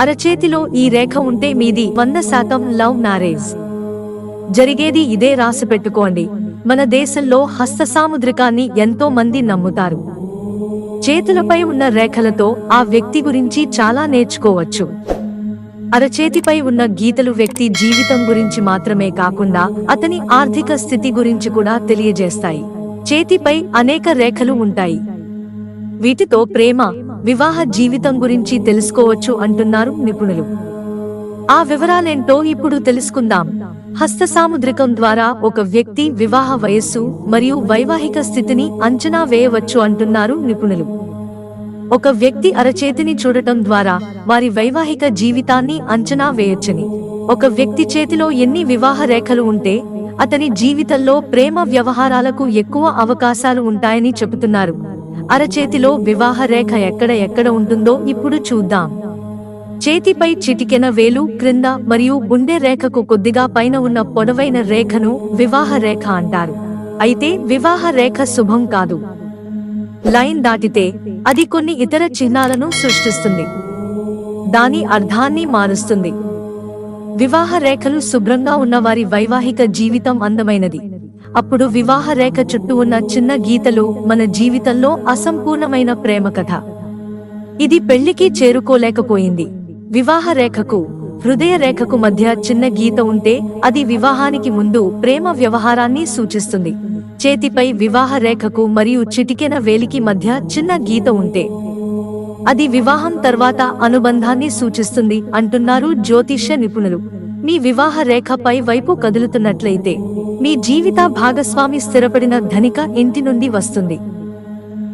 అరచేతిలో ఈ రేఖ ఉంటే మీది వంద శాతం లవ్ మ్యారేజ్. జరిగేది ఇదే రాసి పెట్టుకోండి. మన దేశంలో హస్త సాముద్రికాన్ని ఎంతో మంది నమ్ముతారు. చేతులపై ఉన్న రేఖలతో ఆ వ్యక్తి గురించి చాలా నేర్చుకోవచ్చు. అరచేతిపై ఉన్న గీతలు వ్యక్తి జీవితం గురించి మాత్రమే కాకుండా అతని ఆర్థిక స్థితి గురించి కూడా తెలియజేస్తాయి. చేతిపై అనేక రేఖలు ఉంటాయి. వీటితో ప్రేమ వివాహ జీవితం గురించి తెలుసుకోవచ్చు అంటున్నారు నిపుణులు. ఆ వివరాలేంటో ఇప్పుడు తెలుసుకుందాం. హస్త సాముద్రికం ద్వారా ఒక వ్యక్తి వివాహ వయస్సు మరియు వైవాహిక స్థితిని అంచనా వేయవచ్చు అంటున్నారు నిపుణులు. ఒక వ్యక్తి అరచేతిని చూడటం ద్వారా వారి వైవాహిక జీవితాన్ని అంచనా వేయొచ్చని. ఒక వ్యక్తి చేతిలో ఎన్ని వివాహ రేఖలు ఉంటే అతని జీవితంలో ప్రేమ వ్యవహారాలకు ఎక్కువ అవకాశాలు ఉంటాయని చెబుతున్నారు. అరచేతిలో వివాహ రేఖ ఎక్కడ ఎక్కడ ఉంటుందో ఇప్పుడు చూద్దాం. చేతిపై చిటికెన వేలు క్రింద మరియు గుండె రేఖకు కొద్దిగా పైన ఉన్న పొడవైన రేఖను వివాహ రేఖ అంటారు. అయితే వివాహ రేఖ శుభం కాదు. లైన్ దాటితే అది కొన్ని ఇతర చిహ్నాలను సృష్టిస్తుంది. దాని అర్థాన్ని మారుస్తుంది. వివాహ రేఖలు శుభ్రంగా ఉన్నవారి వైవాహిక జీవితం అందమైనది. అప్పుడు వివాహ రేఖ చుట్టూ ఉన్న చిన్న గీతలు మన జీవితంలో అసంపూర్ణమైన ప్రేమ కథ. ఇది పెళ్ళికి చేరుకోలేకపోయింది. వివాహ రేఖకు హృదయ రేఖకు మధ్య చిన్న గీత ఉంటే అది వివాహానికి ముందు ప్రేమ వ్యవహారాన్ని సూచిస్తుంది. చేతిపై వివాహ రేఖకు మరియు చిటికెన వేలికి మధ్య చిన్న గీత ఉంటే అది వివాహం తర్వాత అనుబంధాన్ని సూచిస్తుంది అంటున్నారు జ్యోతిష్య నిపుణులు. మీ వివాహ రేఖ పై వైపు కదులుతున్నట్లయితే మీ జీవిత భాగస్వామి స్థిరపడిన ధనిక ఇంటి నుండి వస్తుంది.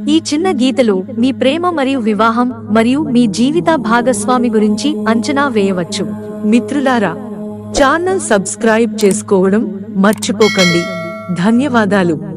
ఈ చిన్న గీతలు మీ ప్రేమ మరియు వివాహం మరియు మీ జీవిత భాగస్వామి గురించి అంచనా వేయవచ్చు. మిత్రులారా ఛానల్ సబ్స్క్రైబ్ చేసుకోవడం మర్చిపోకండి. ధన్యవాదాలు.